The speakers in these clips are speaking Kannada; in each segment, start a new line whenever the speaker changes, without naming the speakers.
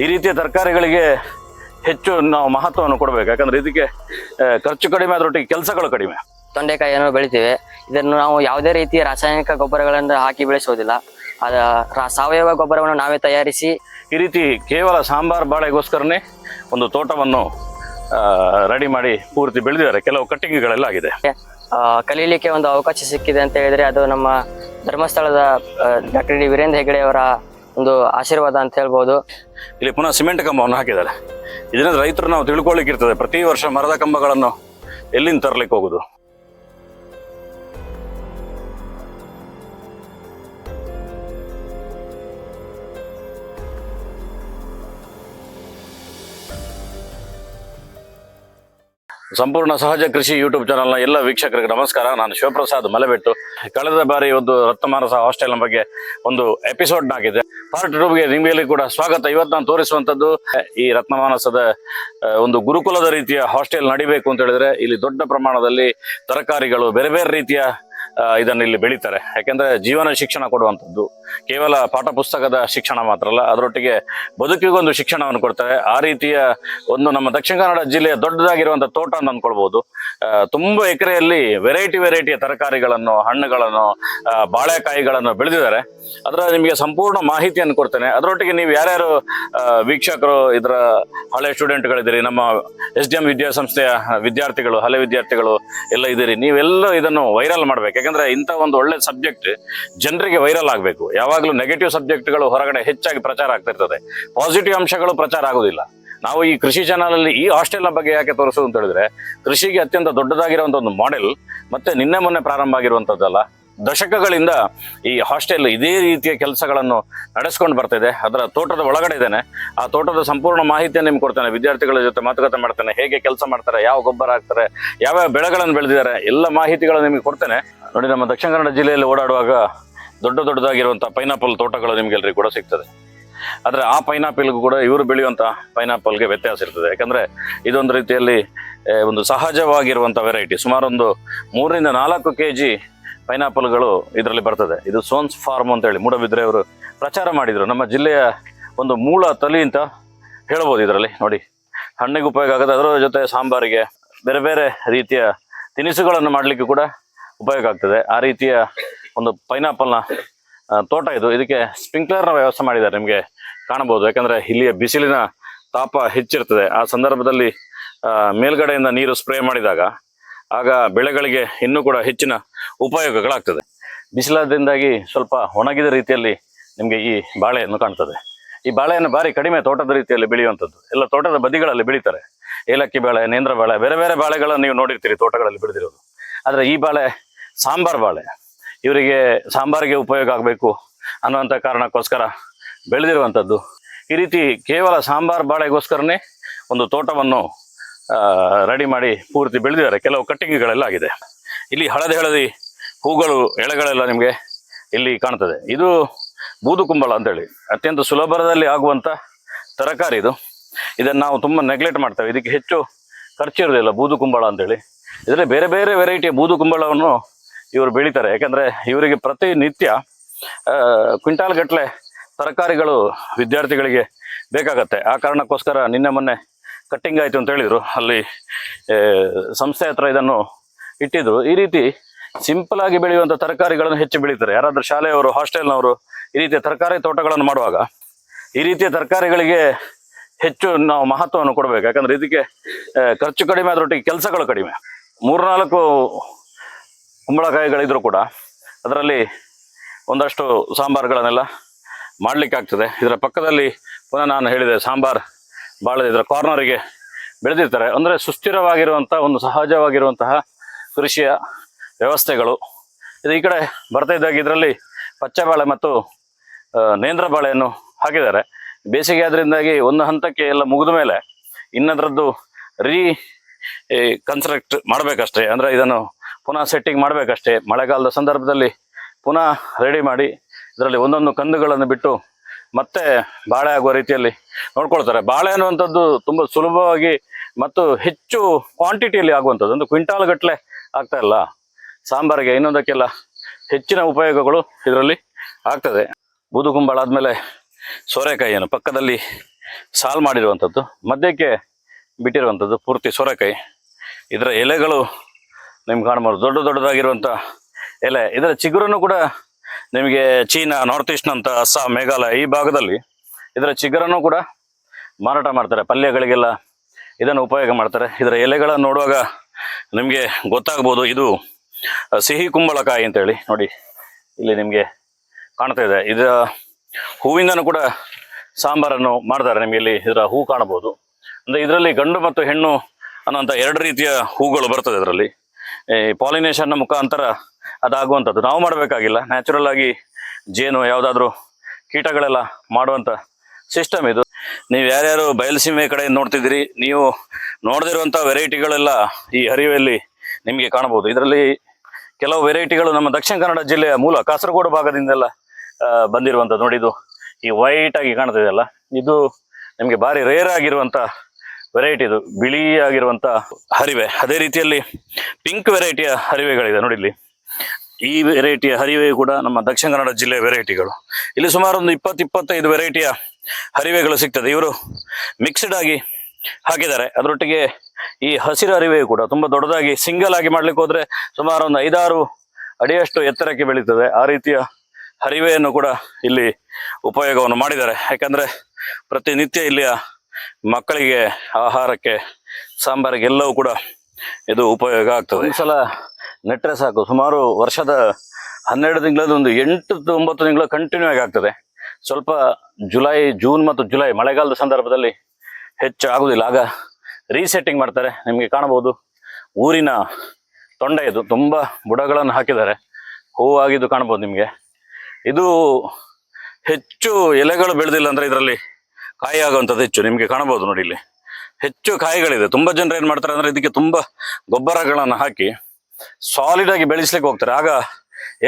ಈ ರೀತಿಯ ತರಕಾರಿಗಳಿಗೆ ಹೆಚ್ಚು ನಾವು ಮಹತ್ವವನ್ನು ಕೊಡಬೇಕು. ಯಾಕಂದ್ರೆ ಇದಕ್ಕೆ ಖರ್ಚು ಕಡಿಮೆ ಅದರೊಟ್ಟಿಗೆ ಕೆಲಸಗಳು ಕಡಿಮೆ.
ತೊಂಡೆಕಾಯಿಯನ್ನು ಬೆಳಿತೀವಿ. ಇದನ್ನು ನಾವು ಯಾವುದೇ ರೀತಿಯ ರಾಸಾಯನಿಕ ಗೊಬ್ಬರಗಳನ್ನು ಹಾಕಿ ಬೆಳೆಸುವುದಿಲ್ಲ ಅದ ಸಾವಯವ ಗೊಬ್ಬರವನ್ನು ನಾವೇ ತಯಾರಿಸಿ
ಈ ರೀತಿ ಕೇವಲ ಸಾಂಬಾರ್ ಬಾಳೆಗೋಸ್ಕರನೇ ಒಂದು ತೋಟವನ್ನು ರೆಡಿ ಮಾಡಿ ಪೂರ್ತಿ ಬೆಳೆದಿದ್ದಾರೆ. ಕೆಲವು ಕಟ್ಟಿಂಗ್ಗಳೆಲ್ಲ ಆಗಿದೆ.
ಕಲೀಲಿಕ್ಕೆ ಒಂದು ಅವಕಾಶ ಸಿಕ್ಕಿದೆ ಅಂತ ಹೇಳಿದ್ರೆ ಅದು ನಮ್ಮ ಧರ್ಮಸ್ಥಳದ ಡಾಕ್ಟರ್ ಡಿ. ವೀರೇಂದ್ರ ಹೆಗ್ಡೆ ಅವರ ಒಂದು ಆಶೀರ್ವಾದ ಅಂತ ಹೇಳ್ಬೋದು.
ಇಲ್ಲಿ ಪುನಃ ಸಿಮೆಂಟ್ ಕಂಬವನ್ನು ಹಾಕಿದ್ದಾರೆ. ಇದರಿಂದ ರೈತರು ನಾವು ತಿಳ್ಕೊಳ್ಳಿಕ್ಕಿರ್ತದೆ ಪ್ರತಿ ವರ್ಷ ಮರದ ಕಂಬಗಳನ್ನು ಎಲ್ಲಿಂದ ತರಲಿಕ್ಕೆ ಹೋಗುದು? ಸಂಪೂರ್ಣ ಸಹಜ ಕೃಷಿ ಯೂಟ್ಯೂಬ್ ಚಾನಲ್ನ ಎಲ್ಲ ವೀಕ್ಷಕರಿಗೆ ನಮಸ್ಕಾರ. ನಾನು ಶಿವಪ್ರಸಾದ್ ಮಲೆಬೆಟ್ಟು. ಕಳೆದ ಬಾರಿ ಒಂದು ರತ್ನಮಾನಸ ಹಾಸ್ಟೆಲ್ನ ಬಗ್ಗೆ ಒಂದು ಎಪಿಸೋಡ್ ಆಗಿದೆ ಪಾರ್ಟ್ ಟೂಗೆ ನಿಮಗೆ ಕೂಡ ಸ್ವಾಗತ. ಇವತ್ತು ನಾನು ತೋರಿಸುವಂತದ್ದು ಈ ರತ್ನಮಾನಸದ ಒಂದು ಗುರುಕುಲದ ರೀತಿಯ ಹಾಸ್ಟೆಲ್ ನಡಿಬೇಕು ಅಂತ ಹೇಳಿದ್ರೆ ಇಲ್ಲಿ ದೊಡ್ಡ ಪ್ರಮಾಣದಲ್ಲಿ ತರಕಾರಿಗಳು, ಬೇರೆ ಬೇರೆ ರೀತಿಯ ಇದನ್ನ ಇಲ್ಲಿ ಬೆಳೀತಾರೆ. ಯಾಕೆಂದ್ರೆ ಜೀವನ ಶಿಕ್ಷಣ ಕೊಡುವಂಥದ್ದು, ಕೇವಲ ಪಾಠ ಪುಸ್ತಕದ ಶಿಕ್ಷಣ ಮಾತ್ರ ಅಲ್ಲ, ಅದರೊಟ್ಟಿಗೆ ಬದುಕಿಗೊಂದು ಶಿಕ್ಷಣವನ್ನು ಕೊಡ್ತಾರೆ. ಆ ರೀತಿಯ ಒಂದು ನಮ್ಮ ದಕ್ಷಿಣ ಕನ್ನಡ ಜಿಲ್ಲೆಯ ದೊಡ್ಡದಾಗಿರುವಂಥ ತೋಟ ಅಂತ ಅಂದ್ಕೊಳ್ಬಹುದು ತುಂಬಾ ಎಕರೆಯಲ್ಲಿ ವೆರೈಟಿ ವೆರೈಟಿಯ ತರಕಾರಿಗಳನ್ನು, ಹಣ್ಣುಗಳನ್ನು ಬಾಳೆಕಾಯಿಗಳನ್ನು ಬೆಳೆದಿದ್ದಾರೆ. ಅದರ ನಿಮಗೆ ಸಂಪೂರ್ಣ ಮಾಹಿತಿಯನ್ನು ಕೊಡ್ತೇನೆ. ಅದರೊಟ್ಟಿಗೆ ನೀವು ಯಾರ್ಯಾರು ವೀಕ್ಷಕರು, ಇದರ ಹಳೆ ಸ್ಟೂಡೆಂಟ್ಗಳಿದ್ದೀರಿ ನಮ್ಮ ಎಸ್ ಡಿ ಎಂ ವಿದ್ಯಾಸಂಸ್ಥೆಯ ವಿದ್ಯಾರ್ಥಿಗಳು, ಹಳೆ ವಿದ್ಯಾರ್ಥಿಗಳು ಎಲ್ಲ ಇದ್ದೀರಿ ನೀವೆಲ್ಲ ಇದನ್ನು ವೈರಲ್ ಮಾಡ್ಬೇಕು. ಯಾಕಂದ್ರೆ ಇಂಥ ಒಂದು ಒಳ್ಳೆ ಸಬ್ಜೆಕ್ಟ್ ಜನರಿಗೆ ವೈರಲ್ ಆಗಬೇಕು. ಯಾವಾಗಲೂ ನೆಗೆಟಿವ್ ಸಬ್ಜೆಕ್ಟ್ಗಳು ಹೊರಗಡೆ ಹೆಚ್ಚಾಗಿ ಪ್ರಚಾರ ಆಗ್ತಿರ್ತದೆ ಪಾಸಿಟಿವ್ ಅಂಶಗಳು ಪ್ರಚಾರ ಆಗೋದಿಲ್ಲ. ನಾವು ಈ ಕೃಷಿ ಚಾನಲ್ ಅಲ್ಲಿ ಈ ಹಾಸ್ಟೆಲ್ನ ಬಗ್ಗೆ ಯಾಕೆ ತೋರಿಸೋದು ಅಂತ ಹೇಳಿದ್ರೆ, ಕೃಷಿಗೆ ಅತ್ಯಂತ ದೊಡ್ಡದಾಗಿರುವಂತ ಒಂದು ಮಾಡೆಲ್ ಮತ್ತೆ ನಿನ್ನೆ ಮೊನ್ನೆ ಪ್ರಾರಂಭ ಆಗಿರುವಂತದ್ದಲ್ಲ ದಶಕಗಳಿಂದ ಈ ಹಾಸ್ಟೆಲ್ ಇದೇ ರೀತಿಯ ಕೆಲಸಗಳನ್ನು ನಡೆಸ್ಕೊಂಡು ಬರ್ತಿದೆ. ಅದರ ತೋಟದ ಒಳಗಡೆ ಇದ್ದೇನೆ. ಆ ತೋಟದ ಸಂಪೂರ್ಣ ಮಾಹಿತಿಯನ್ನು ನಿಮ್ಗೆ ಕೊಡ್ತೇನೆ. ವಿದ್ಯಾರ್ಥಿಗಳ ಜೊತೆ ಮಾತುಕತೆ ಮಾಡ್ತೇನೆ. ಹೇಗೆ ಕೆಲಸ ಮಾಡ್ತಾರೆ, ಯಾವ ಗೊಬ್ಬರ ಹಾಕ್ತಾರೆ, ಯಾವ್ಯಾವ ಬೆಳೆಗಳನ್ನು ಬೆಳೆದಿದ್ದಾರೆ, ಎಲ್ಲ ಮಾಹಿತಿಗಳನ್ನು ನಿಮಗೆ ಕೊಡ್ತೇನೆ. ನೋಡಿ, ನಮ್ಮ ದಕ್ಷಿಣ ಕನ್ನಡ ಜಿಲ್ಲೆಯಲ್ಲಿ ಓಡಾಡುವಾಗ ದೊಡ್ಡ ದೊಡ್ಡದಾಗಿರುವಂಥ ಪೈನಾಪಲ್ ತೋಟಗಳು ನಿಮ್ಗೆಲ್ರಿಗೂ ಕೂಡ ಸಿಗ್ತದೆ. ಆದ್ರೆ ಆ ಪೈನಾಪಲ್ಗೂ ಕೂಡ ಇವರು ಬೆಳೆಯುವಂಥ ಪೈನಾಪಲ್ಗೆ ವ್ಯತ್ಯಾಸ ಇರ್ತದೆ. ಯಾಕಂದ್ರೆ ಇದೊಂದು ರೀತಿಯಲ್ಲಿ ಒಂದು ಸಹಜವಾಗಿರುವಂತ ವೆರೈಟಿ ಸುಮಾರು ಒಂದು ಮೂರರಿಂದ ನಾಲ್ಕು ಕೆ ಜಿ ಪೈನಾಪಲ್ಗಳು ಇದರಲ್ಲಿ ಬರ್ತದೆ. ಇದು ಸೋನ್ಸ್ ಫಾರ್ಮ್ ಅಂತ ಹೇಳಿ. ಮೂಡಬಿದ್ರೆ ಅವರು ಪ್ರಚಾರ ಮಾಡಿದ್ರು. ನಮ್ಮ ಜಿಲ್ಲೆಯ ಒಂದು ಮೂಲ ತಲಿ ಅಂತ ಹೇಳ್ಬೋದು ಇದರಲ್ಲಿ. ನೋಡಿ, ಹಣ್ಣಿಗೆ ಉಪಯೋಗ ಆಗುತ್ತೆ ಅದರ ಜೊತೆ ಸಾಂಬಾರಿಗೆ ಬೇರೆ ಬೇರೆ ರೀತಿಯ ತಿನಿಸುಗಳನ್ನು ಮಾಡಲಿಕ್ಕೆ ಕೂಡ ಉಪಯೋಗ ಆಗ್ತದೆ. ಆ ರೀತಿಯ ಒಂದು ಪೈನಾಪಲ್ನ ತೋಟ ಇದು. ಇದಕ್ಕೆ ಸ್ಪ್ರಿಂಕ್ಲರ್ನ ವ್ಯವಸ್ಥೆ ಮಾಡಿದ್ದಾರೆ ನಿಮಗೆ ಕಾಣಬಹುದು. ಯಾಕಂದ್ರೆ ಇಲ್ಲಿಯ ಬಿಸಿಲಿನ ತಾಪ ಹೆಚ್ಚಿರ್ತದೆ ಆ ಸಂದರ್ಭದಲ್ಲಿ ಮೇಲ್ಗಡೆಯಿಂದ ನೀರು ಸ್ಪ್ರೇ ಮಾಡಿದಾಗ, ಆಗ ಬೆಳೆಗಳಿಗೆ ಇನ್ನೂ ಕೂಡ ಹೆಚ್ಚಿನ ಉಪಯೋಗಗಳಾಗ್ತದೆ. ಬಿಸಿಲಾದ್ರಿಂದಾಗಿ ಸ್ವಲ್ಪ ಒಣಗಿದ ರೀತಿಯಲ್ಲಿ ನಿಮಗೆ ಈ ಬಾಳೆಯನ್ನು ಕಾಣ್ತದೆ. ಈ ಬಾಳೆಯನ್ನು ಭಾರಿ ಕಡಿಮೆ ತೋಟದ ರೀತಿಯಲ್ಲಿ ಬೆಳೆಯುವಂಥದ್ದು. ಎಲ್ಲ ತೋಟದ ಬದಿಗಳಲ್ಲಿ ಬೆಳೀತಾರೆ. ಏಲಕ್ಕಿ ಬಾಳೆ, ನೇಂದ್ರ ಬಾಳೆ, ಬೇರೆ ಬೇರೆ ಬಾಳೆಗಳನ್ನು ನೀವು ನೋಡಿರ್ತೀರಿ ತೋಟಗಳಲ್ಲಿ ಬೆಳೆದಿರೋದು. ಆದರೆ ಈ ಬಾಳೆ ಸಾಂಬಾರ್ ಬಾಳೆ. ಇವರಿಗೆ ಸಾಂಬಾರಿಗೆ ಉಪಯೋಗ ಆಗಬೇಕು ಅನ್ನುವಂಥ ಕಾರಣಕ್ಕೋಸ್ಕರ ಬೆಳೆದಿರುವಂಥದ್ದು. ಈ ರೀತಿ ಕೇವಲ ಸಾಂಬಾರು ಬಾಳೆಗೋಸ್ಕರನೇ ಒಂದು ತೋಟವನ್ನು ರೆಡಿ ಮಾಡಿ ಪೂರ್ತಿ ಬೆಳೆದಿದ್ದಾರೆ. ಕೆಲವು ಕಟ್ಟಿಂಗ್ಗಳೆಲ್ಲ ಆಗಿದೆ ಇಲ್ಲಿ ಹಳದಿ ಹಳದಿ ಹೂಗಳು, ಎಳೆಗಳೆಲ್ಲ ನಿಮಗೆ ಇಲ್ಲಿ ಕಾಣ್ತದೆ. ಇದು ಬೂದು ಕುಂಬಳ ಅಂತೇಳಿ. ಅತ್ಯಂತ ಸುಲಭದಲ್ಲಿ ಆಗುವಂಥ ತರಕಾರಿ ಇದು. ಇದನ್ನು ನಾವು ತುಂಬ ನೆಗ್ಲೆಕ್ಟ್ ಮಾಡ್ತೇವೆ. ಇದಕ್ಕೆ ಹೆಚ್ಚು ಖರ್ಚು ಇರೋದಿಲ್ಲ ಬೂದು ಕುಂಬಳ ಅಂತೇಳಿ. ಇದರಲ್ಲಿ ಬೇರೆ ಬೇರೆ ವೆರೈಟಿಯ ಬೂದು ಕುಂಬಳವನ್ನು ಇವರು ಬೆಳೀತಾರೆ. ಯಾಕೆಂದರೆ ಇವರಿಗೆ ಪ್ರತಿನಿತ್ಯ ಕ್ವಿಂಟಾಲ್ ಗಟ್ಟಲೆ ತರಕಾರಿಗಳು ವಿದ್ಯಾರ್ಥಿಗಳಿಗೆ ಬೇಕಾಗತ್ತೆ. ಆ ಕಾರಣಕ್ಕೋಸ್ಕರ ನಿನ್ನೆ ಮೊನ್ನೆ ಕಟ್ಟಿಂಗ್ ಆಯಿತು ಅಂತ ಹೇಳಿದರು. ಅಲ್ಲಿ ಸಂಸ್ಥೆ ಹತ್ರ ಇದನ್ನು ಇಟ್ಟಿದ್ರು. ಈ ರೀತಿ ಸಿಂಪಲ್ ಆಗಿ ಬೆಳೆಯುವಂಥ ತರಕಾರಿಗಳನ್ನು ಹೆಚ್ಚು ಬೆಳೀತಾರೆ. ಯಾರಾದರೂ ಶಾಲೆಯವರು, ಹಾಸ್ಟೆಲ್ನವರು ಈ ರೀತಿಯ ತರಕಾರಿ ತೋಟಗಳನ್ನು ಮಾಡುವಾಗ ಈ ರೀತಿಯ ತರಕಾರಿಗಳಿಗೆ ಹೆಚ್ಚು ನಾವು ಮಹತ್ವವನ್ನು ಕೊಡಬೇಕು. ಯಾಕಂದರೆ ಇದಕ್ಕೆ ಖರ್ಚು ಕಡಿಮೆ ಅದರೊಟ್ಟಿಗೆ ಕೆಲಸಗಳು ಕಡಿಮೆ. ಮೂರ್ನಾಲ್ಕು ಕುಂಬಳಕಾಯಿಗಳಿದ್ರು ಕೂಡ ಅದರಲ್ಲಿ ಒಂದಷ್ಟು ಸಾಂಬಾರುಗಳನ್ನೆಲ್ಲ ಮಾಡಲಿಕ್ಕೆ ಆಗ್ತದೆ ಇದರ ಪಕ್ಕದಲ್ಲಿ ಪುನಃ ನಾನು ಹೇಳಿದೆ, ಸಾಂಬಾರ್ ಭಾಳ ಇದರ ಕಾರ್ನರಿಗೆ ಬೆಳೆದಿರ್ತಾರೆ. ಅಂದರೆ ಸುಸ್ಥಿರವಾಗಿರುವಂಥ ಒಂದು ಸಹಜವಾಗಿರುವಂತಹ ಕೃಷಿಯ ವ್ಯವಸ್ಥೆಗಳು. ಇದು ಈ ಕಡೆ ಬರ್ತಾ ಇದ್ದಾಗ ಇದರಲ್ಲಿ ಪಚ್ಚೆ ಬಾಳೆ ಮತ್ತು ನೇಂದ್ರ ಬಾಳೆಯನ್ನು ಹಾಕಿದ್ದಾರೆ. ಬೇಸಿಗೆ ಆದ್ದರಿಂದಾಗಿ ಒಂದು ಹಂತಕ್ಕೆ ಎಲ್ಲ ಮುಗಿದ ಮೇಲೆ ಇನ್ನದರದ್ದು ರೀ ಕನ್ಸ್ಟ್ರಕ್ಟ್ ಮಾಡಬೇಕಷ್ಟೇ. ಅಂದರೆ ಇದನ್ನು ಪುನಃ ಸೆಟ್ಟಿಂಗ್ ಮಾಡಬೇಕಷ್ಟೇ. ಮಳೆಗಾಲದ ಸಂದರ್ಭದಲ್ಲಿ ಪುನಃ ರೆಡಿ ಮಾಡಿ ಇದರಲ್ಲಿ ಒಂದೊಂದು ಕಂದುಗಳನ್ನು ಬಿಟ್ಟು ಮತ್ತೆ ಬಾಳೆ ಆಗುವ ರೀತಿಯಲ್ಲಿ ನೋಡ್ಕೊಳ್ತಾರೆ. ಬಾಳೆ ಅನ್ನುವಂಥದ್ದು ತುಂಬ ಸುಲಭವಾಗಿ ಮತ್ತು ಹೆಚ್ಚು ಕ್ವಾಂಟಿಟಿಯಲ್ಲಿ ಆಗುವಂಥದ್ದು. ಒಂದು ಕ್ವಿಂಟಾಲ್ ಗಟ್ಟಲೆ ಆಗ್ತಾ ಇಲ್ಲ. ಸಾಂಬಾರಿಗೆ ಇನ್ನೊಂದಕ್ಕೆಲ್ಲ ಹೆಚ್ಚಿನ ಉಪಯೋಗಗಳು ಇದರಲ್ಲಿ ಆಗ್ತದೆ. ಬೂದುಗುಂಬಳ ಆದಮೇಲೆ ಸೋರೆಕಾಯಿಯನ್ನು ಪಕ್ಕದಲ್ಲಿ ಸಾಲ್ ಮಾಡಿರುವಂಥದ್ದು. ಮಧ್ಯಕ್ಕೆ ಬಿಟ್ಟಿರುವಂಥದ್ದು ಪೂರ್ತಿ ಸೋರೆಕಾಯಿ. ಇದರ ಎಲೆಗಳು ನಿಮ್ಗೆ ಕಾಣ್ಬೋದು ದೊಡ್ಡ ದೊಡ್ಡದಾಗಿರುವಂಥ ಎಲೆ. ಇದರ ಚಿಗುರನ್ನು ಕೂಡ ನಿಮಗೆ ಚೀನಾ ನಾರ್ತ್ ಈಸ್ಟ್ ಅಂತ ಅಸ್ಸಾಂ, ಮೇಘಾಲಯ ಈ ಭಾಗದಲ್ಲಿ ಇದರ ಚಿಗರನ್ನು ಕೂಡ ಮಾರಾಟ ಮಾಡ್ತಾರೆ. ಪಲ್ಯಗಳಿಗೆಲ್ಲ ಇದನ್ನು ಉಪಯೋಗ ಮಾಡ್ತಾರೆ. ಇದರ ಎಲೆಗಳನ್ನು ನೋಡುವಾಗ ನಿಮಗೆ ಗೊತ್ತಾಗ್ಬೋದು, ಇದು ಸಿಹಿ ಕುಂಬಳಕಾಯಿ ಅಂತೇಳಿ ನೋಡಿ ಇಲ್ಲಿ ನಿಮಗೆ ಕಾಣ್ತಾ ಇದೆ. ಇದರ ಹೂವಿಂದನೂ ಕೂಡ ಸಾಂಬಾರನ್ನು ಮಾಡ್ತಾರೆ ನಿಮಗೆ ಇಲ್ಲಿ ಇದರ ಹೂ ಕಾಣಬಹುದು. ಅಂದರೆ ಇದರಲ್ಲಿ ಗಂಡು ಮತ್ತು ಹೆಣ್ಣು ಅನ್ನೋಂಥ ಎರಡು ರೀತಿಯ ಹೂಗಳು ಬರ್ತದೆ ಇದರಲ್ಲಿ. ಪಾಲಿನೇಷನ್ನ ಮುಖಾಂತರ ಅದಾಗುವಂಥದ್ದು. ನಾವು ಮಾಡಬೇಕಾಗಿಲ್ಲ. ನ್ಯಾಚುರಲ್ ಆಗಿ ಜೇನು ಯಾವುದಾದ್ರೂ ಕೀಟಗಳೆಲ್ಲ ಮಾಡುವಂಥ ಸಿಸ್ಟಮ್ ಇದು. ನೀವು ಯಾರ್ಯಾರು ಬಯಲುಸೀಮೆ ಕಡೆ ನೋಡ್ತಿದ್ದೀರಿ, ನೀವು ನೋಡದಿರುವಂಥ ವೆರೈಟಿಗಳೆಲ್ಲ ಈ ಹರಿವೆಯಲ್ಲಿ ನಿಮಗೆ ಕಾಣಬಹುದು. ಇದರಲ್ಲಿ ಕೆಲವು ವೆರೈಟಿಗಳು ನಮ್ಮ ದಕ್ಷಿಣ ಕನ್ನಡ ಜಿಲ್ಲೆಯ ಮೂಲ ಕಾಸರಗೋಡು ಭಾಗದಿಂದೆಲ್ಲ ಬಂದಿರುವಂಥದ್ದು. ನೋಡಿ, ಇದು ಈ ವೈಟ್ ಆಗಿ ಕಾಣ್ತಿದೆಯಲ್ಲ ಇದು ನಿಮಗೆ ಭಾರಿ ರೇರ್ ಆಗಿರುವಂಥ ವೆರೈಟಿ ಇದು. ಬಿಳಿ ಆಗಿರುವಂಥ ಹರಿವೆ. ಅದೇ ರೀತಿಯಲ್ಲಿ ಪಿಂಕ್ ವೆರೈಟಿಯ ಹರಿವೆಗಳಿದೆ. ನೋಡಿ ಇಲ್ಲಿ. ಈ ವೆರೈಟಿಯ ಹರಿವೆ ಕೂಡ ನಮ್ಮ ದಕ್ಷಿಣ ಕನ್ನಡ ಜಿಲ್ಲೆಯ ವೆರೈಟಿಗಳು ಇಲ್ಲಿ ಸುಮಾರು ಒಂದು ಇಪ್ಪತ್ತು ಇಪ್ಪತ್ತೈದು ವೆರೈಟಿಯ ಹರಿವೆಗಳು ಸಿಗ್ತದೆ. ಇವರು ಮಿಕ್ಸ್ಡ್ ಆಗಿ ಹಾಕಿದ್ದಾರೆ. ಅದರೊಟ್ಟಿಗೆ ಈ ಹಸಿರು ಹರಿವೆ ಕೂಡ ತುಂಬಾ ದೊಡ್ಡದಾಗಿ ಸಿಂಗಲ್ ಆಗಿ ಮಾಡ್ಲಿಕ್ಕೆ ಹೋದ್ರೆ ಸುಮಾರು ಒಂದು ಐದಾರು ಅಡಿಯಷ್ಟು ಎತ್ತರಕ್ಕೆ ಬೆಳೀತದೆ. ಆ ರೀತಿಯ ಹರಿವೆಯನ್ನು ಕೂಡ ಇಲ್ಲಿ ಉಪಯೋಗವನ್ನು ಮಾಡಿದ್ದಾರೆ. ಯಾಕಂದ್ರೆ ಪ್ರತಿನಿತ್ಯ ಇಲ್ಲಿಯ ಮಕ್ಕಳಿಗೆ ಆಹಾರಕ್ಕೆ ಸಾಂಬಾರಿಗೆ ಎಲ್ಲವೂ ಕೂಡ ಇದು ಉಪಯೋಗ ಆಗ್ತದೆ. ಈ ಸಲ ನೆಟ್ಟರೆ ಸಾಕು. ಸುಮಾರು ವರ್ಷದ ಹನ್ನೆರಡು ತಿಂಗಳದ್ದು ಒಂದು ಎಂಟು ಒಂಬತ್ತು ತಿಂಗಳು ಕಂಟಿನ್ಯೂ ಆಗಿ ಆಗ್ತದೆ. ಸ್ವಲ್ಪ ಜುಲೈ, ಜೂನ್ ಮತ್ತು ಜುಲೈ ಮಳೆಗಾಲದ ಸಂದರ್ಭದಲ್ಲಿ ಹೆಚ್ಚು ಆಗುದಿಲ್ಲ. ಆಗ ರೀಸೆಟ್ಟಿಂಗ್ ಮಾಡ್ತಾರೆ. ನಿಮಗೆ ಕಾಣಬಹುದು. ಊರಿನ ತೊಂಡೆ ಇದು. ತುಂಬ ಬುಡಗಳನ್ನು ಹಾಕಿದ್ದಾರೆ. ಹೂವಾಗಿದ್ದು ಕಾಣ್ಬೋದು ನಿಮಗೆ. ಇದು ಹೆಚ್ಚು ಎಲೆಗಳು ಬೆಳೆದಿಲ್ಲ ಅಂದ್ರೆ ಇದರಲ್ಲಿ ಕಾಯಿ ಆಗುವಂಥದ್ದು ಹೆಚ್ಚು. ನಿಮಗೆ ಕಾಣಬಹುದು ನೋಡಿ ಇಲ್ಲಿ. ಹೆಚ್ಚು ಕಾಯಿಗಳಿದೆ. ತುಂಬ ಜನರು ಏನು ಮಾಡ್ತಾರೆ ಅಂದ್ರೆ ಇದಕ್ಕೆ ತುಂಬ ಗೊಬ್ಬರಗಳನ್ನು ಹಾಕಿ ಸಾಲಿಡ್ ಆಗಿ ಬೆಳೆಸ್ಲಿಕ್ಕೆ ಹೋಗ್ತಾರೆ. ಆಗ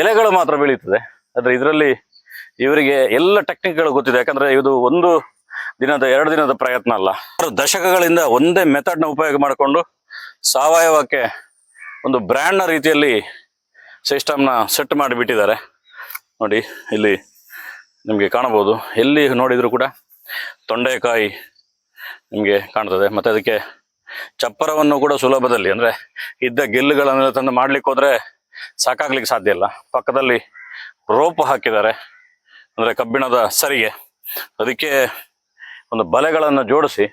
ಎಲೆಗಳು ಮಾತ್ರ ಬೆಳೀತದೆ. ಆದರೆ ಇದರಲ್ಲಿ ಇವರಿಗೆ ಎಲ್ಲ ಟೆಕ್ನಿಕ್ಗಳು ಗೊತ್ತಿದೆ. ಯಾಕಂದ್ರೆ ಇದು ಒಂದು ದಿನದ, ಎರಡು ದಿನದ ಪ್ರಯತ್ನ ಅಲ್ಲ. ದಶಕಗಳಿಂದ ಒಂದೇ ಮೆಥಡ್ನ ಉಪಯೋಗ ಮಾಡಿಕೊಂಡು ಸಾವಯವಕ್ಕೆ ಒಂದು ಬ್ರ್ಯಾಂಡ್ನ ರೀತಿಯಲ್ಲಿ ಸಿಸ್ಟಮ್ನ ಸೆಟ್ ಮಾಡಿಬಿಟ್ಟಿದ್ದಾರೆ. ನೋಡಿ, ಇಲ್ಲಿ ನಿಮಗೆ ಕಾಣಬಹುದು. ಎಲ್ಲಿ ನೋಡಿದರೂ ಕೂಡ ತೊಂಡೆಕಾಯಿ ನಿಮಗೆ ಕಾಣ್ತದೆ. ಮತ್ತೆ ಅದಕ್ಕೆ ಚಪ್ಪರವನ್ನು ಕೂಡ ಸುಲಭದಲ್ಲಿ, ಅಂದ್ರೆ ಇದ್ದ ಗಿಲ್ಲುಗಳನ್ನೆಲ್ಲ ತಂದು ಮಾಡ್ಲಿಕ್ಕೆ ಹೋದ್ರೆ ಸಾಕಾಗ್ಲಿಕ್ಕೆ ಸಾಧ್ಯ ಇಲ್ಲ. ಪಕ್ಕದಲ್ಲಿ ರೋಪ್ ಹಾಕಿದ್ದಾರೆ, ಅಂದ್ರೆ ಕಬ್ಬಿಣದ ಸರಿಗೆ. ಅದಕ್ಕೆ ಒಂದು ಬಲೆಗಳನ್ನು ಜೋಡಿಸಿ,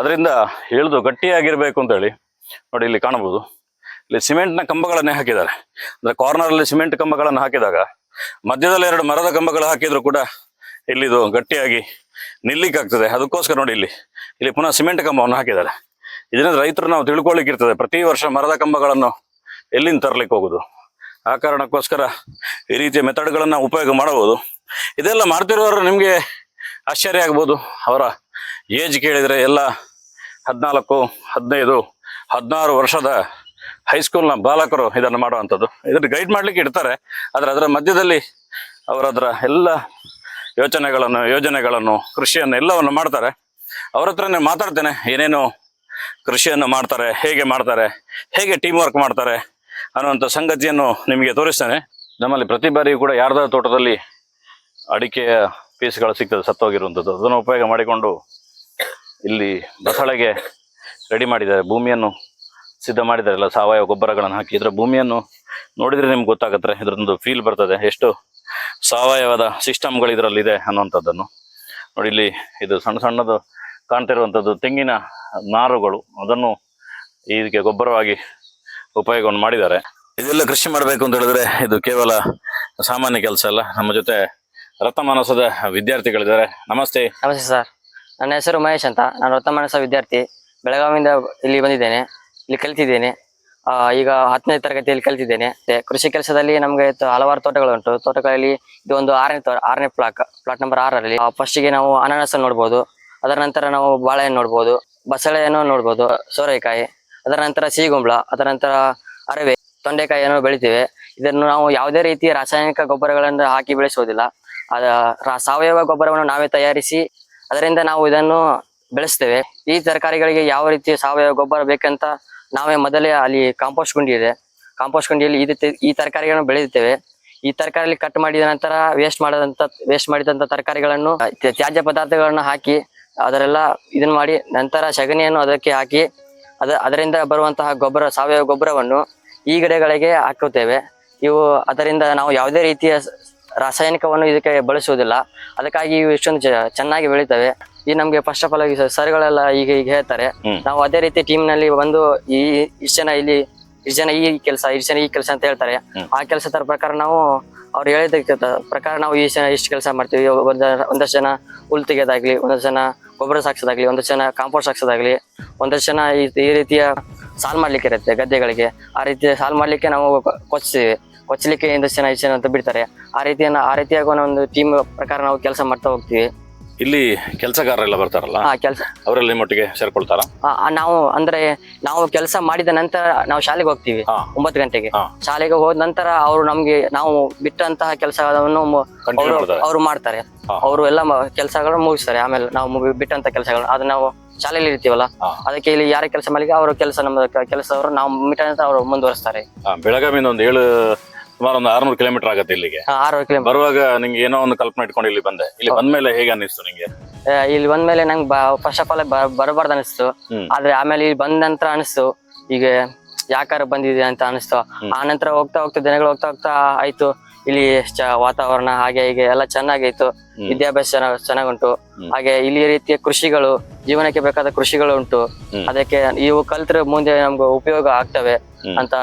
ಅದರಿಂದ ಇಳಿದು ಗಟ್ಟಿಯಾಗಿರ್ಬೇಕು ಅಂತೇಳಿ ನೋಡಿ ಇಲ್ಲಿ ಕಾಣಬಹುದು. ಇಲ್ಲಿ ಸಿಮೆಂಟ್ನ ಕಂಬಗಳನ್ನೇ ಹಾಕಿದ್ದಾರೆ. ಅಂದ್ರೆ ಕಾರ್ನರ್ ಅಲ್ಲಿ ಸಿಮೆಂಟ್ ಕಂಬಗಳನ್ನು ಹಾಕಿದಾಗ, ಮಧ್ಯದಲ್ಲಿ ಎರಡು ಮರದ ಕಂಬಗಳು ಹಾಕಿದ್ರು ಕೂಡ ಇಲ್ಲಿದು ಗಟ್ಟಿಯಾಗಿ ನಿಲ್ಲಿಕ್ಕಾಗ್ತದೆ. ಅದಕ್ಕೋಸ್ಕರ ನೋಡಿ ಇಲ್ಲಿ ಇಲ್ಲಿ ಪುನಃ ಸಿಮೆಂಟ್ ಕಂಬವನ್ನು ಹಾಕಿದ್ದಾರೆ. ಇದರಿಂದ ರೈತರು ನಾವು ತಿಳ್ಕೊಳ್ಳಿಕ್ಕೆ ಇರ್ತದೆ. ಪ್ರತಿ ವರ್ಷ ಮರದ ಕಂಬಗಳನ್ನು ಎಲ್ಲಿಂದ ತರ್ಲಿಕ್ಕೆ ಹೋಗುದು? ಆ ಕಾರಣಕ್ಕೋಸ್ಕರ ಈ ರೀತಿಯ ಮೆಥಡ್ಗಳನ್ನು ಉಪಯೋಗ ಮಾಡಬಹುದು. ಇದೆಲ್ಲ ಮಾಡ್ತಿರೋರು ನಿಮಗೆ ಆಶ್ಚರ್ಯ ಆಗ್ಬೋದು. ಅವರ ಏಜ್ ಕೇಳಿದರೆ ಎಲ್ಲ ಹದಿನಾಲ್ಕು, ಹದಿನೈದು, ಹದಿನಾರು ವರ್ಷದ ಹೈಸ್ಕೂಲ್ನ ಬಾಲಕರು ಇದನ್ನು ಮಾಡುವಂಥದ್ದು. ಇದನ್ನು ಗೈಡ್ ಮಾಡಲಿಕ್ಕೆ ಇಡ್ತಾರೆ. ಆದರೆ ಅದರ ಮಧ್ಯದಲ್ಲಿ ಅವರದರ ಎಲ್ಲ ಯೋಚನೆಗಳನ್ನು, ಯೋಜನೆಗಳನ್ನು ಕೃಷಿಯನ್ನು ಎಲ್ಲವನ್ನು ಮಾಡ್ತಾರೆ. ಅವ್ರ ಹತ್ರನೇ ಮಾತಾಡ್ತೇನೆ, ಏನೇನು ಕೃಷಿಯನ್ನು ಮಾಡ್ತಾರೆ, ಹೇಗೆ ಮಾಡ್ತಾರೆ, ಹೇಗೆ ಟೀಮ್ ವರ್ಕ್ ಮಾಡ್ತಾರೆ ಅನ್ನುವಂಥ ಸಂಗತಿಯನ್ನು ನಿಮಗೆ ತೋರಿಸ್ತೇನೆ. ನಮ್ಮಲ್ಲಿ ಪ್ರತಿ ಬಾರಿಯೂ ಕೂಡ ಯಾರ್ದಾದ್ರು ತೋಟದಲ್ಲಿ ಅಡಿಕೆಯ ಪೀಸ್ಗಳು ಸಿಗ್ತದೆ, ಸತ್ತೋಗಿರುವಂಥದ್ದು. ಅದನ್ನು ಉಪಯೋಗ ಮಾಡಿಕೊಂಡು ಇಲ್ಲಿ ಬಸಳೆಗೆ ರೆಡಿ ಮಾಡಿದ್ದಾರೆ. ಭೂಮಿಯನ್ನು ಸಿದ್ಧ ಮಾಡಿದಾರಲ್ಲ ಸಾವಯವ ಗೊಬ್ಬರಗಳನ್ನು ಹಾಕಿ ಇದರ ಭೂಮಿಯನ್ನು ನೋಡಿದರೆ ನಿಮ್ಗೆ ಗೊತ್ತಾಗುತ್ತೆ ಇದರೊಂದು ಫೀಲ್ ಬರ್ತದೆ. ಎಷ್ಟು ಸಾವಯವದ ಸಿಸ್ಟಮ್ಗಳು ಇದರಲ್ಲಿ ಇದೆ ಅನ್ನುವಂಥದ್ದನ್ನು. ನೋಡಿ ಇಲ್ಲಿ ಇದು ಸಣ್ಣ ಸಣ್ಣದು ಕಾಣ್ತಿರುವಂಥದ್ದು ತೆಂಗಿನ ನಾರುಗಳು. ಅದನ್ನು ಇದಕ್ಕೆ ಗೊಬ್ಬರವಾಗಿ ಉಪಯೋಗವನ್ನು ಮಾಡಿದ್ದಾರೆ. ಇದೆಲ್ಲ ಕೃಷಿ ಮಾಡಬೇಕು ಅಂತ ಹೇಳಿದ್ರೆ ಇದು ಕೇವಲ ಸಾಮಾನ್ಯ ಕೆಲಸ ಅಲ್ಲ. ನಮ್ಮ ಜೊತೆ ರತ್ನಮಾನಸದ ವಿದ್ಯಾರ್ಥಿಗಳಿದ್ದಾರೆ. ನಮಸ್ತೆ.
ನಮಸ್ತೆ ಸರ್. ನನ್ನ ಹೆಸರು ಮಹೇಶ್ ಅಂತ. ನಾನು ರತ್ನಮಾನಸ ವಿದ್ಯಾರ್ಥಿ. ಬೆಳಗಾವಿಯಿಂದ ಇಲ್ಲಿ ಬಂದಿದ್ದೇನೆ. ಇಲ್ಲಿ ಕಲಿತಿದ್ದೇನೆ. ಆ, ಈಗ ಹತ್ತನೇ ತರಗತಿಯಲ್ಲಿ ಕಲಿತಿದ್ದೇನೆ. ಮತ್ತೆ ಕೃಷಿ ಕೆಲಸದಲ್ಲಿ ನಮಗೆ ಹಲವಾರು ತೋಟಗಳುಂಟು. ತೋಟಗಳಲ್ಲಿ ಇದು ಒಂದು ಆರನೇ ತೋ ಆರನೇ ಪ್ಲಾಟ್ ಪ್ಲಾಟ್ ನಂಬರ್ ಆರರಲ್ಲಿ ಫಸ್ಟಿಗೆ ನಾವು ಅನಾನಸ್ ನೋಡ್ಬೋದು. ಅದರ ನಂತರ ನಾವು ಬಾಳೆಹಣ್ಣು ನೋಡ್ಬೋದು, ಬಸಳೆಯನ್ನು ನೋಡ್ಬೋದು, ಸೋರೆಕಾಯಿ, ಅದರ ನಂತರ ಸಿಹಿಗುಂಬಳ, ಅದರ ನಂತರ ಅರವೆ ತೊಂಡೆಕಾಯಿಯನ್ನು ಬೆಳಿತೀವಿ. ಇದನ್ನು ನಾವು ಯಾವುದೇ ರೀತಿಯ ರಾಸಾಯನಿಕ ಗೊಬ್ಬರಗಳನ್ನು ಹಾಕಿ ಬೆಳೆಸೋದಿಲ್ಲ ಅದ ಸಾವಯವ ಗೊಬ್ಬರವನ್ನು ನಾವೇ ತಯಾರಿಸಿ ಅದರಿಂದ ನಾವು ಇದನ್ನು ಬೆಳೆಸ್ತೇವೆ. ಈ ತರಕಾರಿಗಳಿಗೆ ಯಾವ ರೀತಿಯ ಸಾವಯವ ಗೊಬ್ಬರ ಬೇಕಂತ ನಾವೇ ಮೊದಲೇ ಅಲ್ಲಿ ಕಾಂಪೋಸ್ಟ್ ಗುಂಡಿ ಇದೆ. ಕಾಂಪೋಸ್ಟ್ ಗುಂಡಿಯಲ್ಲಿ ಈ ಈ ತರಕಾರಿಗಳನ್ನು ಬೆಳೆಯುತ್ತೇವೆ. ಈ ತರಕಾರಿಯಲ್ಲಿ ಕಟ್ ಮಾಡಿದ ನಂತರ ವೇಸ್ಟ್ ಮಾಡದಂತ ವೇಸ್ಟ್ ಮಾಡಿದಂತ ತರಕಾರಿಗಳನ್ನು ತ್ಯಾಜ್ಯ ಪದಾರ್ಥಗಳನ್ನು ಹಾಕಿ ಅದರೆಲ್ಲ ಇದನ್ನ ಮಾಡಿ ನಂತರ ಸಗಣಿಯನ್ನು ಅದಕ್ಕೆ ಹಾಕಿ ಅದ ಅದರಿಂದ ಬರುವಂತಹ ಗೊಬ್ಬರ ಸಾವಯವ ಗೊಬ್ಬರವನ್ನು ಈ ಗಿಡಗಳಿಗೆ ಹಾಕುತ್ತೇವೆ. ಇವು ಅದರಿಂದ ನಾವು ಯಾವುದೇ ರೀತಿಯ ರಾಸಾಯನಿಕವನ್ನು ಇದಕ್ಕೆ ಬಳಸುವುದಿಲ್ಲ. ಅದಕ್ಕಾಗಿ ಇವು ಇಷ್ಟೊಂದು ಚೆನ್ನಾಗಿ ಬೆಳಿತವೆ. ಈ ನಮ್ಗೆ ಫಸ್ಟ್ ಆಫ್ ಆಲ್ ಸರ್ಗಳೆಲ್ಲ ಈಗ ಈಗ ಹೇಳ್ತಾರೆ. ನಾವು ಅದೇ ರೀತಿ ಟೀಮ್ನಲ್ಲಿ ಬಂದು ಈ ಇಷ್ಟು ಜನ ಇಲ್ಲಿ ಇಷ್ಟು ಜನ ಈ ಕೆಲಸ ಇಷ್ಟು ಜನ ಈ ಕೆಲಸ ಅಂತ ಹೇಳ್ತಾರೆ. ಆ ಕೆಲಸದ ಪ್ರಕಾರ ನಾವು ಅವ್ರು ಹೇಳಿದ ಪ್ರಕಾರ ನಾವು ಈ ಜನ ಇಷ್ಟು ಕೆಲಸ ಮಾಡ್ತೀವಿ ಒಂದು ಒಂದಷ್ಟು ಜನ ಹುಲ್ ತೆಗೆಯೋದಾಗ್ಲಿ, ಒಂದಷ್ಟು ಜನ ಗೊಬ್ಬರ ಸಾಕ್ಸೋದಾಗ್ಲಿ, ಒಂದಷ್ಟು ಜನ ಕಾಂಪೌಂಡ್ ಸಾಕ್ಸೋದಾಗ್ಲಿ ಒಂದಷ್ಟು ಜನ ಈ ರೀತಿಯ ಸಾಲ್ ಮಾಡ್ಲಿಕ್ಕೆ ಇರುತ್ತೆ ಗದ್ದೆಗಳಿಗೆ. ಆ ರೀತಿ ಸಾಲ್ ಮಾಡ್ಲಿಕ್ಕೆ ನಾವು ಕೊಚ್ಚಿದ್ದೀವಿ ಕೊಚ್ಚಲಿಕ್ಕೆ ಇಂದಷ್ಟು ಜನ ಇಷ್ಟು ಜನ ಅಂತ ಬಿಡ್ತಾರೆ. ಆ ರೀತಿಯನ್ನು, ಆ ರೀತಿಯಾಗಿ ಒಂದು ಟೀಮ್ ಪ್ರಕಾರ ನಾವು ಕೆಲಸ ಮಾಡ್ತಾ ಹೋಗ್ತೀವಿ.
ಇಲ್ಲಿ ಕೆಲಸಗಾರರೆಲ್ಲ ಬರ್ತಾರಲ್ಲ?
ಆ ಕೆಲಸ.
ಅವರೆಲ್ಲ ನಿಮ್ಮೊಟ್ಟಿಗೆ ಸೇರ್ಕೊಳ್ತಾರ?
ನಾವು ಅಂದ್ರೆ ನಾವು ಕೆಲಸ ಮಾಡಿದ ನಂತರ ನಾವು ಶಾಲೆಗೆ ಹೋಗ್ತೀವಿ
ಹಾ.
ಒಂಬತ್ತು ಗಂಟೆಗೆ.
ಹಾ.
ಶಾಲೆಗೆ ಹೋದ ನಂತರ ಅವರು ನಮ್ಗೆ ನಾವು ಬಿಟ್ಟಂತಹ ಕೆಲಸವನ್ನು
ಮಾಡ್ತಾರೆ.
ಅವರು ಮಾಡ್ತಾರೆ.
ಹಾ.
ಅವರು ಎಲ್ಲ ಕೆಲಸಗಳನ್ನು ಮುಗಿಸ್ತಾರೆ. ಆಮೇಲೆ ನಾವು ಮುಗಿ ಬಿಟ್ಟಂತ ಕೆಲಸಗಳು. ಅದು ನಾವು ಶಾಲೆಯಲ್ಲಿ ಇರ್ತೀವಲ್ಲ?
ಹಾ.
ಅದಕ್ಕೆ ಇಲ್ಲಿ ಯಾರೇ ಕೆಲಸ ಮಾಡಲಿಕ್ಕೆ ಅವರ ಕೆಲಸ ನಮ್ಮ ಕೆಲಸವರು ನಾವು ಬಿಟ್ಟಂತ ಅವರು ಮುಂದುವರಿಸ್ತಾರೆ.
ಬೆಳಗಾವಿಯಿಂದ ಒಂದು ಏಳು ಸುಮಾರು ಒಂದು ಆರ್ನೂರು ಕಿಲೋಮೀಟರ್ ಆಗುತ್ತೆ ಇಲ್ಲಿಗೆ.
ಆರು ಕಿಲೋಮೀಟರ್.
ಬರುವಾಗ ನಿಂಗೆ ಏನೋ ಒಂದು ಕಲ್ಪನೆ ಇಟ್ಕೊಂಡು ಇಲ್ಲಿ ಬಂದೆ. ಇಲ್ಲಿ ಬಂದ್ಮೇಲೆ ಹೇಗೆ ಅನ್ನಿಸ್ತು ನಿಂಗೆ?
ಇಲ್ಲಿ ಬಂದ್ಮೇಲೆ ನಂಗೆ ಫಸ್ಟ್ ಆಫ್ ಆಲ್ ಬರಬಾರ್ದು ಅನಿಸ್ತು ಆದ್ರೆ ಆಮೇಲೆ ಇಲ್ಲಿ ಬಂದ ನಂತರ ಅನಿಸ್ತು ಈಗ ಯಾಕಾರ ಬಂದಿದೆ ಅಂತ ಅನಿಸ್ತು. ಆ ನಂತರ ಹೋಗ್ತಾ ಹೋಗ್ತಾ ದಿನಗಳು ಹೋಗ್ತಾ ಹೋಗ್ತಾ ಆಯ್ತು. ಇಲ್ಲಿ ವಾತಾವರಣ ಹಾಗೆ ಹೀಗೆ ಎಲ್ಲ ಚೆನ್ನಾಗಿತ್ತು. ವಿದ್ಯಾಭ್ಯಾಸ ಚೆನ್ನಾಗಿ ಚೆನ್ನಾಗುಂಟು. ಹಾಗೆ ಇಲ್ಲಿ ರೀತಿಯ ಕೃಷಿಗಳು ಜೀವನಕ್ಕೆ ಬೇಕಾದ ಕೃಷಿಗಳು ಉಂಟು. ಅದಕ್ಕೆ ಇವು ಕಲ್ತ್ರೆ ಮುಂದೆ ನಮ್ಗೆ ಉಪಯೋಗ ಆಗ್ತವೆ ಅಂತ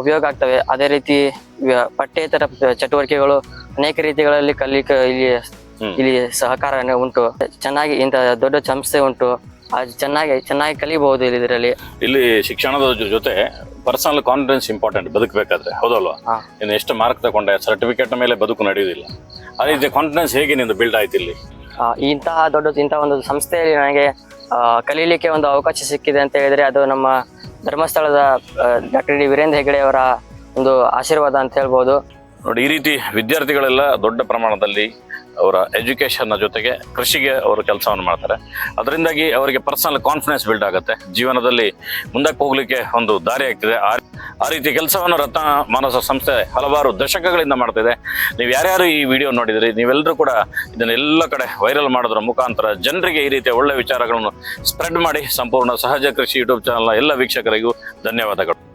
ಉಪಯೋಗ ಆಗ್ತವೆ. ಅದೇ ರೀತಿ ಪಠ್ಯೇತರ ಚಟುವಟಿಕೆಗಳು ಅನೇಕ ರೀತಿಗಳಲ್ಲಿ ಕಲಿಕ ಇಲ್ಲಿ ಇಲ್ಲಿ ಸಹಕಾರ ಉಂಟು. ಚೆನ್ನಾಗಿ ಇಂತ ದೊಡ್ಡ ಸಂಸ್ಥೆ ಉಂಟು. ಚೆನ್ನಾಗಿ ಚೆನ್ನಾಗಿ ಕಲಿಬಹುದು ಇಲ್ಲಿ ಇದರಲ್ಲಿ.
ಇಲ್ಲಿ ಶಿಕ್ಷಣದ ಜೊತೆ ಪರ್ಸನಲ್ ಕಾನ್ಫಿಡೆನ್ಸ್ ಇಂಪಾರ್ಟೆಂಟ್ ಬದುಕಬೇಕಾದ್ರೆ. ಹೌದಲ್ವಾ. ನೀನು ಎಷ್ಟು ಮಾರ್ಕ್ ತಗೊಂಡೆ ಸರ್ಟಿಫಿಕೇಟ್ ಮೇಲೆ ಬದುಕು ನಡೆಯುವುದಿಲ್ಲ. ಅದೇ ರೀತಿ ಕಾನ್ಫಿಡೆನ್ಸ್ ಹೇಗೆ ನಿಂದು ಬಿಲ್ಡ್ ಆಯ್ತು ಇಲ್ಲಿ?
ಇಂತಹ ದೊಡ್ಡ ಇಂತಹ ಒಂದು ಸಂಸ್ಥೆಯಲ್ಲಿ ನನಗೆ ಕಲೀಲಿಕ್ಕೆ ಒಂದು ಅವಕಾಶ ಸಿಕ್ಕಿದೆ ಅಂತ ಹೇಳಿದ್ರೆ ಅದು ನಮ್ಮ ಧರ್ಮಸ್ಥಳದ ಡಾಕ್ಟರ್ ಡಿ. ವೀರೇಂದ್ರ ಹೆಗಡೆ ಅವರ ಒಂದು ಆಶೀರ್ವಾದ ಅಂತ ಹೇಳ್ಬೋದು.
ನೋಡಿ, ಈ ರೀತಿ ವಿದ್ಯಾರ್ಥಿಗಳೆಲ್ಲ ದೊಡ್ಡ ಪ್ರಮಾಣದಲ್ಲಿ ಅವರ ಎಜುಕೇಷನ್ನ ಜೊತೆಗೆ ಕೃಷಿಗೆ ಅವರು ಕೆಲಸವನ್ನು ಮಾಡ್ತಾರೆ. ಅದರಿಂದಾಗಿ ಅವರಿಗೆ ಪರ್ಸನಲ್ ಕಾನ್ಫಿಡೆನ್ಸ್ ಬಿಲ್ಡ್ ಆಗುತ್ತೆ. ಜೀವನದಲ್ಲಿ ಮುಂದಕ್ಕೆ ಹೋಗ್ಲಿಕ್ಕೆ ಒಂದು ದಾರಿ ಆಗ್ತಿದೆ. ಆ ಆ ರೀತಿ ಕೆಲಸವನ್ನು ರತ್ನ ಮಾನಸ ಸಂಸ್ಥೆ ಹಲವಾರು ದಶಕಗಳಿಂದ ಮಾಡ್ತಿದೆ. ನೀವು ಯಾರ್ಯಾರು ಈ ವಿಡಿಯೋ ನೋಡಿದ್ರಿ ನೀವೆಲ್ಲರೂ ಕೂಡ ಇದನ್ನೆಲ್ಲ ಕಡೆ ವೈರಲ್ ಮಾಡೋದ್ರ ಮುಖಾಂತರ ಜನರಿಗೆ ಈ ರೀತಿಯ ಒಳ್ಳೆ ವಿಚಾರಗಳನ್ನು ಸ್ಪ್ರೆಡ್ ಮಾಡಿ, ಸಂಪೂರ್ಣ ಸಹಜ ಕೃಷಿ ಯೂಟ್ಯೂಬ್ ಚಾನಲ್ನ ಎಲ್ಲ ವೀಕ್ಷಕರಿಗೂ ಧನ್ಯವಾದಗಳು.